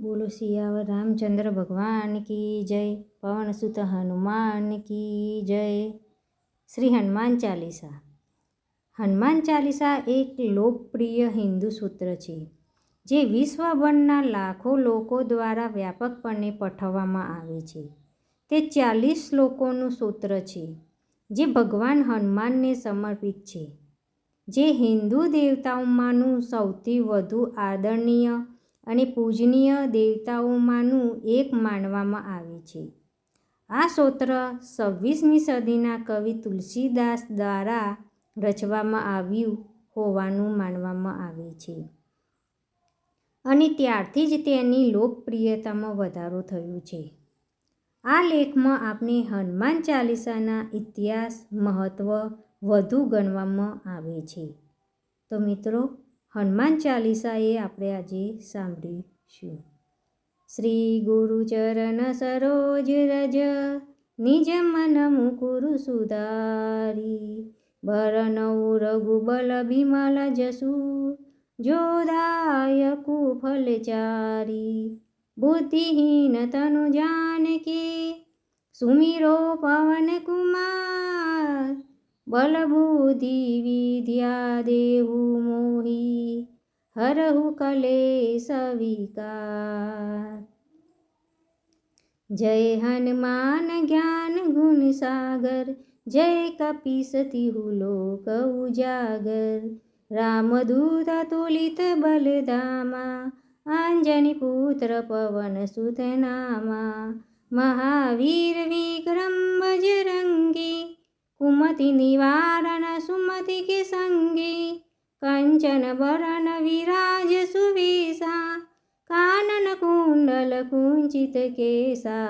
બોલો સિયાવર રામચંદ્ર ભગવાન કી જય પવનસુત હનુમાન કી જય. શ્રી હનુમાન ચાલીસા. હનુમાન ચાલીસા એક લોકપ્રિય હિન્દુ સૂત્ર છે, જે વિશ્વભરના લાખો લોકો દ્વારા વ્યાપકપણે પઠવવામાં આવે છે. તે ચાલીસ શ્લોકોનું સૂત્ર છે, જે ભગવાન હનુમાનને સમર્પિત છે, જે હિન્દુ દેવતાઓમાંનું સૌથી વધુ આદરણીય અને પૂજનીય દેવતાઓમાંનું એક માનવામાં આવે છે. આ સૂત્ર છવ્વીસમી સદીના કવિ તુલસીદાસ દ્વારા રચવામાં આવ્યું હોવાનું માનવામાં આવે છે. અને ત્યારથી જ તેની લોકપ્રિયતામાં વધારો થયો છે. આ લેખમાં આપણે હનુમાન ચાલીસાના ઇતિહાસ મહત્ત્વ વધુ ગણવામાં આવે છે. તો મિત્રો હનુમાન ચાલીસા એ આપણે આજે સાંભળીશું. શ્રી ગુરુચરણ સરોજ રજ, નિજ મન મુકુરુ સુધારી. ભરનૌ રઘુબલ બિમલ જસુ જોદાય કુફલચારી બુદ્ધિહીન તનુ જાનકી, સુમિરો પવન કુમાર बलभूदिविद्या देवो मोहि हरहु कले सविकार जय हनुमान् ज्ञानगुणसागर जय कपि सति हु लोक रामदूत तुलित बलदामा आञ्जनि पुत्र पवन सुतनामा महावीर विक्रम बजरङ्गी कुमति निवारण सुमति के संगी कञ्चन वरण विराज सुवेशा कानन कुण्डल कुञ्चित केसा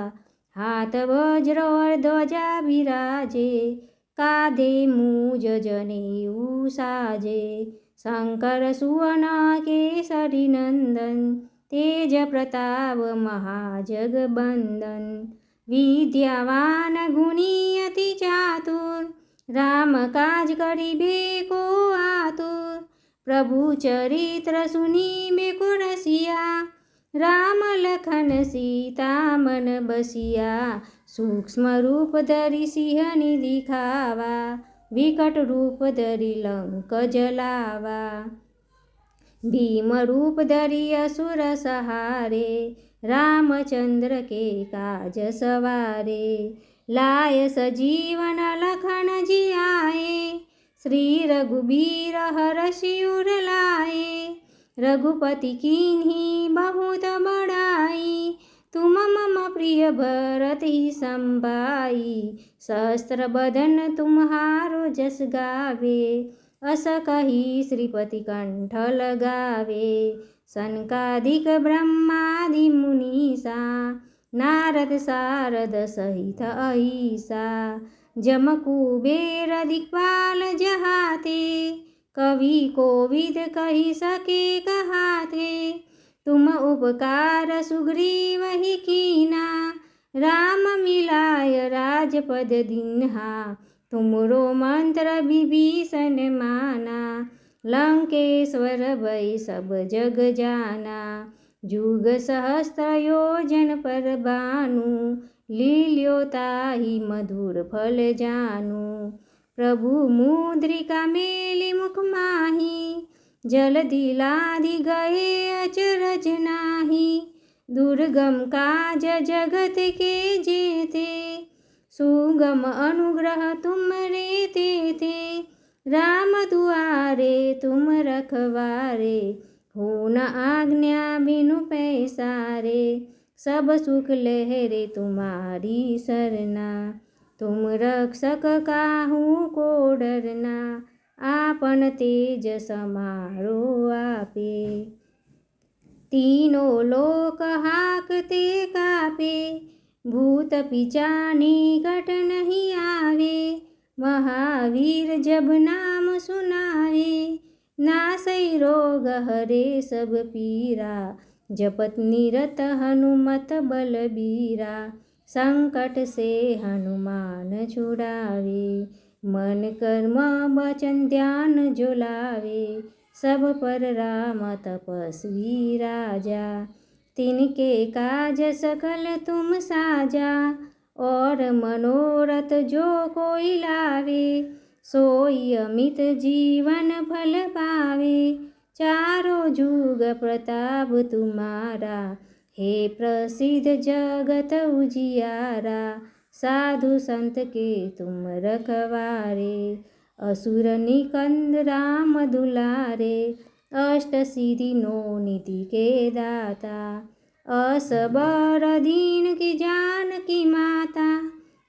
हात वज्रोर्ध्वजा विराजे काधे मूजने उषाजे शङ्कर सुवना केसरि नन्दन् तेजप्रताप महाजगन्दन् विद्यावान गुणी चातुर राम काज करिबे को आतुर प्रभु चरित्र सुनी में को रसिया राम लखन सीता मन बसिया सूक्ष्म रूप धरि सिंह दिखावा विकट रूप धरि लंक जलावा। भीम रूप धरि असुर सहारे रामचंद्र के काज सवारे। लाय सजीवन लखन जी आए श्री रघुबीर हर शिवर लाए। रघुपति किन्ही बहुत बड़ाई। तुम मम प्रिय भरत ही संभाई। सहस्त्र बदन तुम्हारो जस गावे। अस कही श्रीपति कंठ लगावे। सनकादिक ब्रह्मादि मुनीसा नारद सारद सहित अहिसा जम कुबेर दिक्पाल जहाते कवि कोविद कही सके कहाते तुम उपकार सुग्रीव ही कीना राम मिलाय राजपद दिन्हा तुमरो मंत्र विभीषण माना लङ्केश्वर भई सब जग जाना, जुग सहस्त्र योजन पर बानु, लील्यो मधुर फल जानु। प्रभु मुद्रिका मेली मुख माही, जल दिलाधि गए अचरज नाही। दुर्गम काज जगत के जेते, सुगम अनुग्रह तुम रे ते थे રામ दुआरे, तुम रखवारे हो न आज्ञा बिनु पैसारे, सब सुख लहरे तुम्हारी सरना। तुम रक्षक काहू को डरना, आपन तेज समारो आपे। तीनों लोक हाकते कापे, भूत पिचानी कट नहीं आवे। महावीर जब नाम सुनावे नासई रोग हरे सब पीरा। जपत निरत हनुमत बलबीरा संकट से हनुमान छुड़ावे, मन कर्म वचन ध्यान जो लावे सब पर राम तपस्वी राजा। तिनके काज सकल तुम साजा। और मनोरथ जो कोई लावे सोई अमित जीवन फल पावे चारों जुग प्रताप तुम्हारा हे प्रसिद्ध जगत उजियारा साधु संत के तुम रखवारे असुर निकंद राम दुलारे अष्ट सिद्धि नो निधि के दाता असबर दीन की जान की माता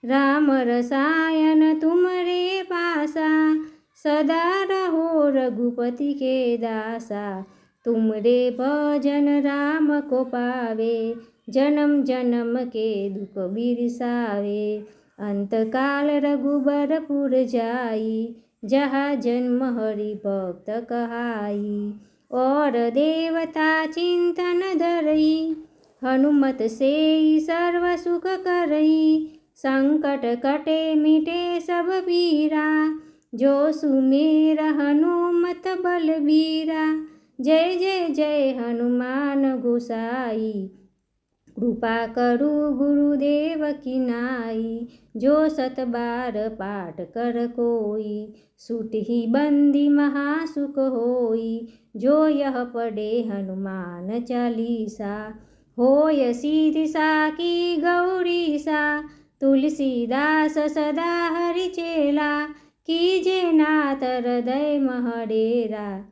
राम रसायन तुम रे पासा, सदा रहो रघुपति के दासा। तुम रे भजन राम को पावे, जन्म जन्म के दुख बिरसावे। अंतकाल रघुबरपुर जाई, जहाँ जन्म हरि भक्त कहाई। और देवता चिंतन धरई, हनुमत से सर्व सुख करई। संकट कटे मिटे सब पीरा जो सुमेर हनुमत बलबीरा। जय जय जय हनुमान गोसाई, कृपा करु गुरुदेव की नाई। जो सत बार पाठ कर कोई सुट ही बंदी महासुख होई। जो यह पढ़े हनुमान चालीसा, होय सीधि सा की गौरी सा તુલસીદાસ સદા હરિચેલા કીજે નાથ હૃદય મહડેરા.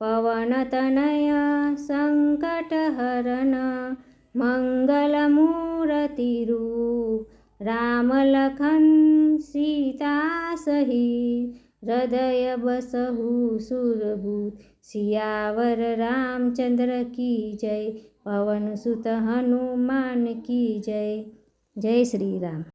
પવન તનય સંકટ હરણ, મંગલ મૂરતિરૂપ રામ લખન સીતા સહી, હૃદય બસહુ સુરભૂત. સિયાવર રામચંદ્ર કી જય, પવન સુત હનુમાન કી જય. જય શ્રી રામ.